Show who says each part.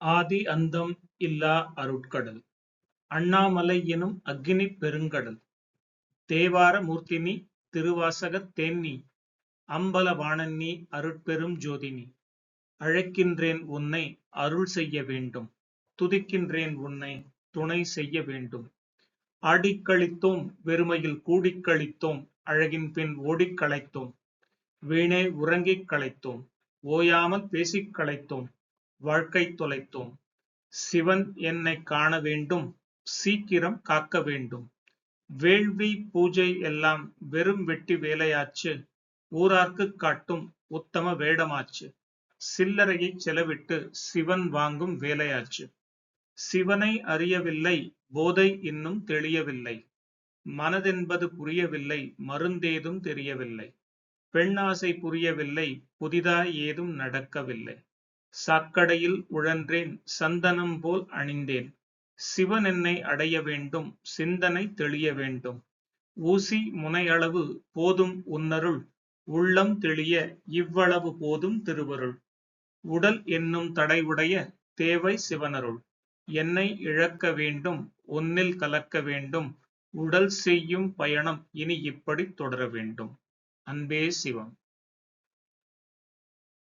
Speaker 1: ஆதி அந்தம் இல்லா அருட்கடல் அண்ணாமலை எனும் அக்கினிப் பெருங்கடல் தேவார மூர்த்தினி திருவாசகத் தேன்னி அம்பலவாணன் அருட்பெரும் ஜோதினி அழைக்கின்றேன் உன்னை அருள் செய்ய வேண்டும் துதிக்கின்றேன் உன்னை துணை செய்ய வேண்டும். ஆடிக்கழித்தோம் வெறுமையில் கூடிக் கழித்தோம் அழகின் பின் ஓடிக் களைத்தோம் வீணே உறங்கிக் களைத்தோம் ஓயாமல் பேசிக் களைத்தோம் வாழ்க்கை தொலைத்தோம். சிவன் என்னை காண வேண்டும் சீக்கிரம் காக்க வேண்டும். வேள்வி பூஜை எல்லாம் வெறும் வெட்டி வேலையாச்சு. ஊரார்க்கு காட்டும் உத்தம வேடமாச்சு. சில்லறையை செலவிட்டு சிவன் வாங்கும் வேலையாச்சு. சிவனை அறியவில்லை போதை இன்னும் தெளியவில்லை. மனதென்பது புரியவில்லை மருந்தேதும் தெரியவில்லை. பெண்ணாசை புரியவில்லை புதிதாய் ஏதும் நடக்கவில்லை. சாக்கடையில் உழன்றேன் சந்தனம் போல் அணிந்தேன். சிவன் என்னை அடைய வேண்டும் சிந்தனை தெளிய வேண்டும். ஊசி முனையளவு போதும் உன்னருள் உள்ளம் தெளிய இவ்வளவு போதும் திருவருள். உடல் என்னும் தடைவுடைய தேவை சிவனருள். என்னை இழக்க வேண்டும் ஒன்னில் கலக்க வேண்டும். உடல் செய்யும் பயணம் இனி இப்படி தொடர வேண்டும். அன்பே சிவம்.